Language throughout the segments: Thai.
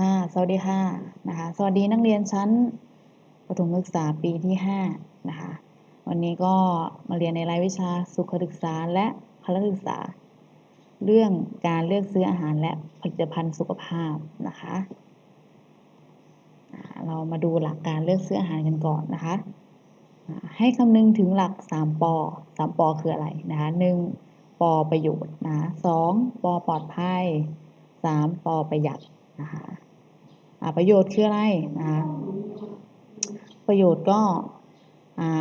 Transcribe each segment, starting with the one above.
ค่ะสวัสดีค่ะนะคะสวัสดีนักเรียนชั้นประถมศึกษาปีที่5นะคะวันนี้ก็มาเรียนในรายวิชาสุขศึกษาและพละศึกษา เรื่องการเลือกซื้ออาหารและผลิตภัณฑ์สุขภาพนะคะเรามาดูหลักการเลือกซื้ออาหารกันก่อนนะคะ ให้คำนึงถึงหลัก 3 ปอ 3 ปอคืออะไรนะคะ1ปอประโยชน์นะ2ปอปลอดภัย 3 ปอประหยัดนะคะ ประโยชน์คืออะไรนะคะประโยชน์ก็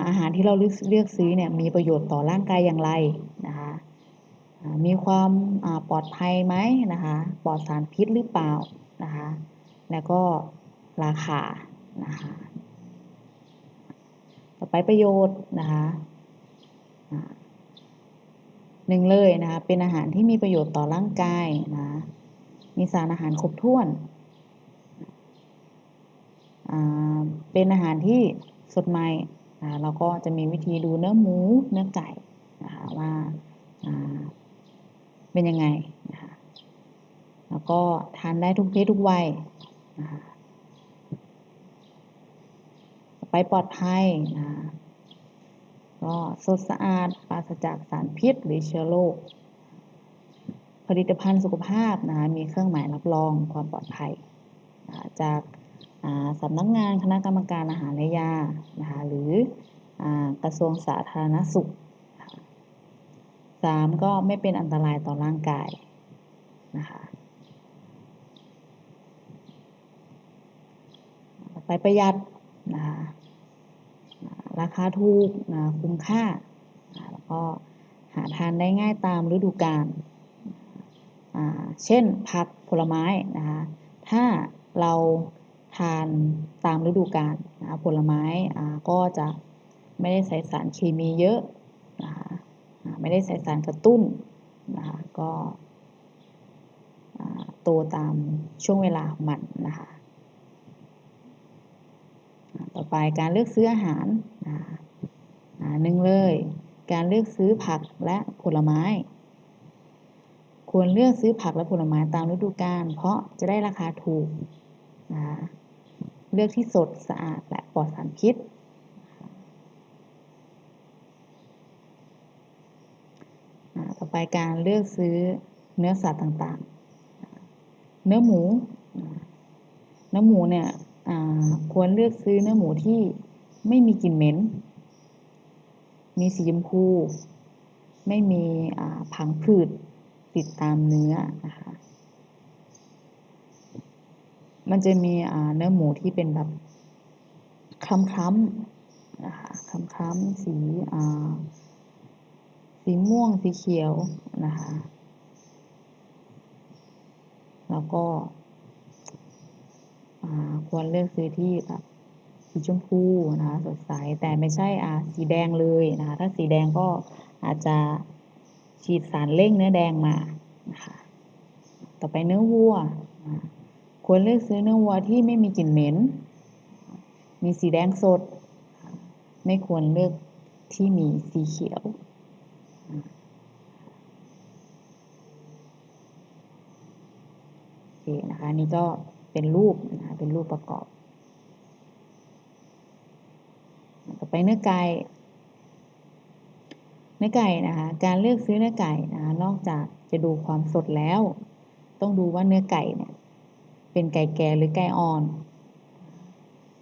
อาหารที่เราเลือกซื้อเนี่ยมีประโยชน์ต่อร่างกายอย่างไรนะคะมีความปลอดภัยไหมนะคะปลอดสารพิษหรือเปล่านะคะแล้วก็ราคานะคะต่อไปประโยชน์นะคะหนึ่งเลยนะคะเป็นอาหารที่มีประโยชน์ต่อร่างกายนะมีสารอาหารครบถ้วน เป็นอาหารที่สดใหม่เราก็จะมีวิธีดูเนื้อหมูเนื้อไก่นะคะว่าเป็นยังไงนะคะแล้วก็ทานได้ทุกเพศทุกวัยนะคะไปปลอดภัยนะก็สดสะอาดปราศจากสารพิษหรือเชื้อโรคผลิตภัณฑ์สุขภาพนะคะมีเครื่องหมายรับรองความปลอดภัยจาก สำนักงานคณะกรรมการอาหารและยานะคะหรือกระทรวงสาธารณสุขสามก็ไม่เป็นอันตรายต่อร่างกายนะคะไปประหยัดนะคะราคาถูกนะคุ้มค่า แล้วก็หาทานได้ง่ายตามฤดูกาลเช่นผักผลไม้นะคะถ้าเรา ทานตามฤดูกาลนะผลไม้ก็จะไม่ได้ใส่สารเคมีเยอะนะคะไม่ได้ใส่สารกระตุ้นนะคะก็โตตามช่วงเวลาของมันนะคะต่อไปการเลือกซื้ออาหารหนึ่งเลย การเลือกซื้อผักและผลไม้ ควรเลือกซื้อผักและผลไม้ตามฤดูกาลเพราะจะได้ราคาถูกนะคะ เลือกที่สดสะอาดและปลอดสารพิษ ต่อไปการเลือกซื้อเนื้อสัตว์ต่างๆ เนื้อหมู เนื้อหมูเนี่ยควรเลือกซื้อเนื้อหมูที่ไม่มีกลิ่นเหม็น มีสีชมพู ไม่มีผังผืดติดตามเนื้อนะคะ มันจะมีเนื้อหมูที่เป็นแบบคล้ำๆนะคะคล้ำๆสีสีม่วงสีเขียวนะคะแล้วก็ควรเลือกซื้อที่แบบสีชมพูนะคะสดใสแต่ไม่ใช่สีแดงเลยนะคะถ้าสีแดงก็อาจจะฉีดสารเร่งเนื้อแดงมานะคะต่อไปเนื้อวัว ควรเลือกซื้อเนื้อวัวที่ไม่มีกลิ่นเหม็น มีสีแดงสด ไม่ควรเลือกที่มีสีเขียว โอเคนะคะนี่ก็เป็นรูปนะเป็นรูปประกอบ ต่อไปเนื้อไก่เนื้อไก่นะคะการเลือกซื้อเนื้อไก่นะคะนอกจากจะดูความสดแล้ว ต้องดูว่าเนื้อไก่เนี่ย เป็นไก่แก่หรือไก่อ่อน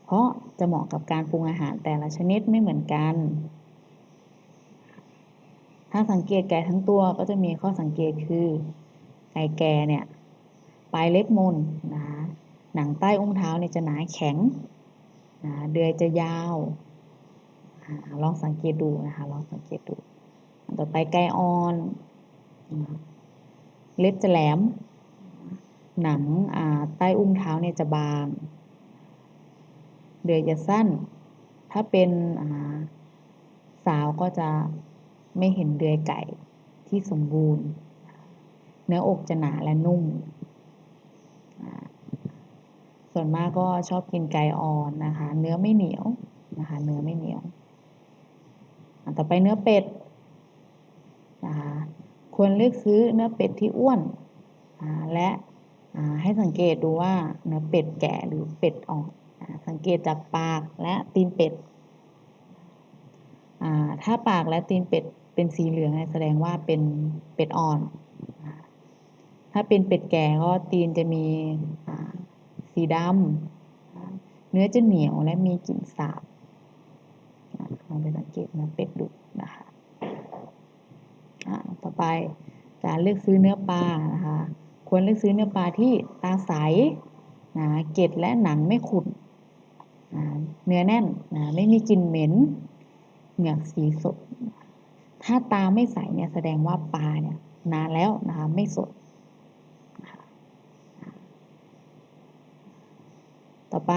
เพราะจะเหมาะกับการปรุงอาหารแต่ละชนิดไม่เหมือนกัน ถ้าสังเกตไก่ทั้งตัวก็จะมีข้อสังเกตคือ ไก่แก่เนี่ยปลายเล็บมนนะหนังใต้องเท้าเนี่ยจะหนาแข็งนะเดือยจะยาวลองสังเกตดูนะคะลองสังเกตดู ต่อไปไก่อ่อน เล็บจะแหลม หนังใต้อุ้งเท้าเนี่ยจะบางเดือยจะสั้น ถ้าเป็นสาวก็จะไม่เห็นเดือยไก่ที่สมบูรณ์ เนื้ออกจะหนาและนุ่ม ส่วนมากก็ชอบกินไก่อ่อนนะคะ เนื้อไม่เหนียวนะคะ เนื้อไม่เหนียว ต่อไปเนื้อเป็ดนะคะ ควรเลือกซื้อเนื้อเป็ดที่อ้วน และ ให้สังเกตดูว่าเนื้อเป็ดแก่หรือเป็ดอ่อนอ่าสังเกตจากปากและตีนเป็ด ถ้าปากและตีนเป็ดเป็นสีเหลืองแสดงว่าเป็นเป็ดอ่อน ถ้าเป็นเป็ดแก่ก็ตีนจะมีสีดำ เนื้อจะเหนียวและมีกลิ่นสาบลองไปสังเกตเนื้อเป็ดดูนะคะต่อไปการเลือกซื้อเนื้อปลานะคะ ควรเลือกซื้อเนื้อปลาที่ตาใสนะเกล็ดและหนังไม่ขุ่นะเนื้อแน่นนะไม่มีกลิ่นเหม็นเหงือกสีสด ถ้าตาไม่ใสเนี่ยแสดงว่าปลาเนี่ยนานแล้วนะคะไม่สด ต่อไป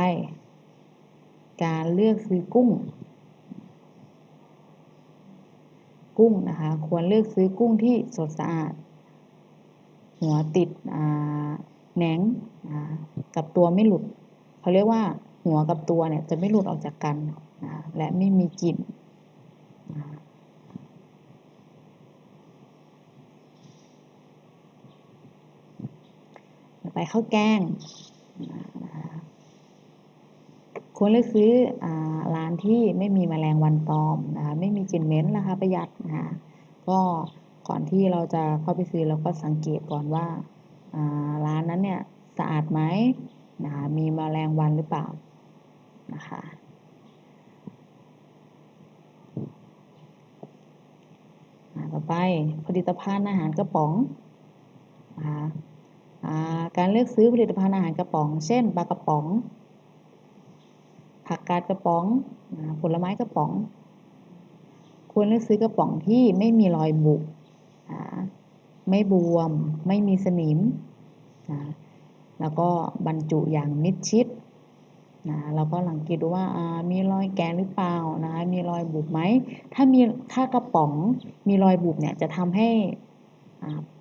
การเลือกซื้อกุ้ง กุ้งนะคะ ควรเลือกซื้อกุ้งที่สดสะอาด หัวติดแหนงกับตัวไม่หลุดเขาเรียกว่าหัวกับตัวเนี่ยจะไม่หลุดออกจากกันและไม่มีกลิ่นไปข้าวแกงควรเลือกซื้ออร้านที่ไม่มีแมลงวันตอมนะคะไม่มีกลิ่นเหม็นราคาประหยัดนะคะก็ ก่อนที่เราจะเข้าไปซื้อเราก็สังเกตก่อนว่าร้านนั้นเนี่ยสะอาดไหมนะคะมีแมลงวันหรือเปล่านะคะต่อไปผลิตภัณฑ์อาหารกระป๋องนะคะการเลือกซื้อผลิตภัณฑ์อาหารกระป๋อง เช่นปลากระป๋อง ผักกาดกระป๋อง ผลไม้กระป๋อง ควรเลือกซื้อกระป๋องที่ไม่มีรอยบุ ไม่บวม ไม่มีสนิมนะแล้วก็บรรจุอย่างมิดชิดนะเราก็สังเกตดูว่ามีรอยแกนหรือเปล่านะมีรอยบุบไหม ถ้ามีถ้ากระป๋องมีรอยบุบเนี่ยจะทำให้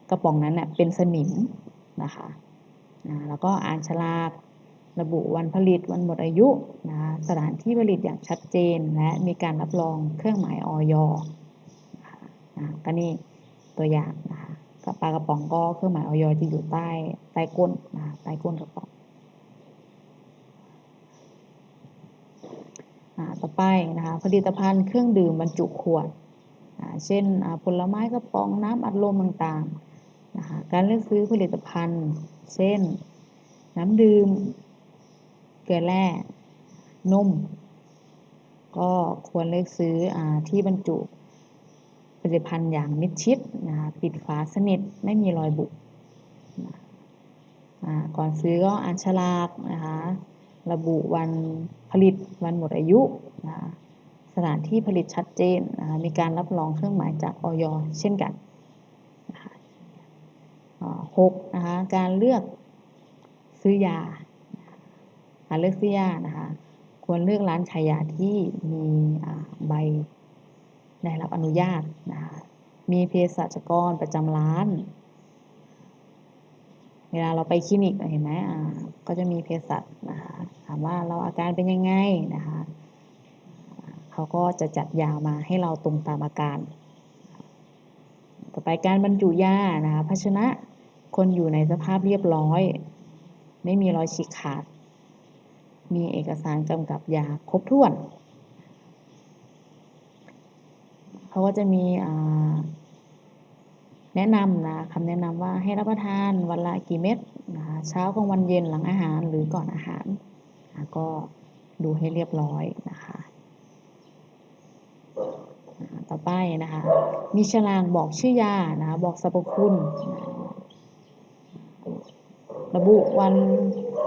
กระป๋องนั้นเน่ยเป็นสนิมนะคะนะแล้วก็อ่านฉลากระบุวันผลิตวันหมดอายุนะสถานที่ผลิตอย่างชัดเจน และมีการรับรองเครื่องหมายออยนะก็นี่ ตัวอย่างนะคะกับปลากระป๋องก็เครื่องหมายออยจะอยู่ใต้ใต้ก้นนะใต้ก้นกระป๋องต่อไปนะคะผลิตภัณฑ์เครื่องดื่มบรรจุขวด เช่นผลไม้กระป๋องน้ำอัดลมต่างๆนะคะการเลือกซื้อผลิตภัณฑ์ เช่น น้ำดื่ม เกลือแร่นม ก็ควรเลือกซื้ออที่บรรจุ ผลิตภัณฑ์อย่างมิดชิดนะคะปิดฝาสนิทไม่มีรอยบุบก่อนซื้อก็อ่านฉลากนะคะระบุวันผลิตวันหมดอายุนะสถานที่ผลิตชัดเจนนะคะมีการรับรองเครื่องหมายจากออยเช่นกันหกนะคะการเลือกซื้อยาการเลือกซื้อยานะคะควรเลือกร้านขายยาที่มีใบ ได้รับอนุญาตนะคะมีเภสัชกรประจำร้าน เวลาเราไปคลินิกเห็นไหมก็จะมีเภสัชนะคะถามว่าเราอาการเป็นยังไงนะคะเขาก็จะจัดยามาให้เราตรงตามอาการ ต่อไปการบรรจุยานะคะภาชนะคนอยู่ในสภาพเรียบร้อย ไม่มีรอยฉีกขาด มีเอกสารกำกับยาครบถ้วน เขาก็จะมีแนะนำนะคำแนะนำว่าให้รับประทานวันละกี่เม็ดนะคะเช้ากลางวันเย็นหลังอาหารหรือก่อนอาหารก็ดูให้เรียบร้อยนะคะต่อไปนะคะ มีฉลากบอกชื่อยานะคะบอกสรรพคุณ ระบุวัน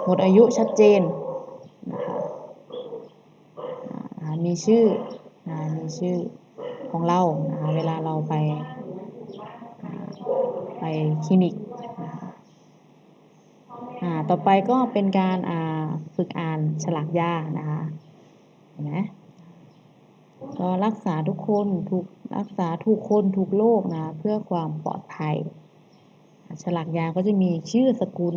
หมดอายุชัดเจนนะคะมีชื่อนะมีชื่อ ของเรานะคะเวลาเราไปไปคลินิกต่อไปก็เป็นการฝึกอ่านฉลากยานะคะเห็นไหมก็รักษาทุกคนถูกรักษาทุกคนทุกโรคนะเพื่อความปลอดภัย ฉลากยาก็จะมีชื่อสกุล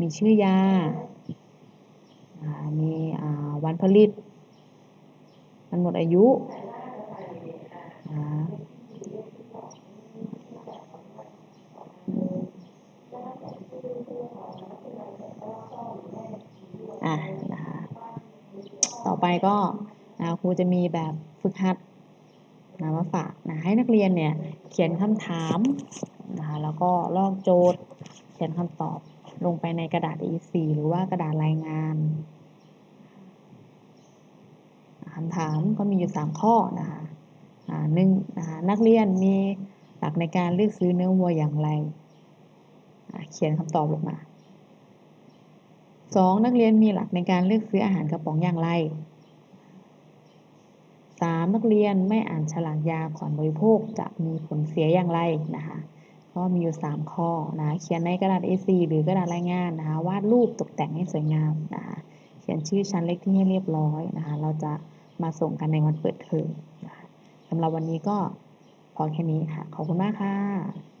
มีชื่อยา มีวันผลิต มันหมดอายุอะนะคะต่อไปก็ครูจะมีแบบฝึกหัดนะมาฝากนะให้นักเรียนเนี่ยเขียนคำถามนะคะแล้วก็ลอกโจทย์ เขียนคำตอบลงไปในกระดาษ A4 หรือว่ากระดาษรายงาน คำถามก็มีอยู่ 3 ข้อนะคะหนึ่งนะคะนักเรียนมีหลักในการเลือกซื้อเนื้อวัวอย่างไร เขียนคำตอบลงมา 2. นักเรียนมีหลักในการเลือกซื้ออาหารกระป๋องอย่างไร 3. นักเรียนไม่อ่านฉลากยาก่อนบริโภคจะมีผลเสียอย่างไรนะคะก็มีอยู่ 3 ข้อนะเขียนในกระดาษ A4 หรือกระดาษรายงานนะคะวาดรูปตกแต่งให้สวยงามนะคะเขียนชื่อชั้นเล็กที่ให้เรียบร้อยนะคะเราจะ มาส่งกันในวันเปิดเทอมสำหรับวันนี้ก็พอแค่นี้ค่ะ ขอบคุณมากค่ะ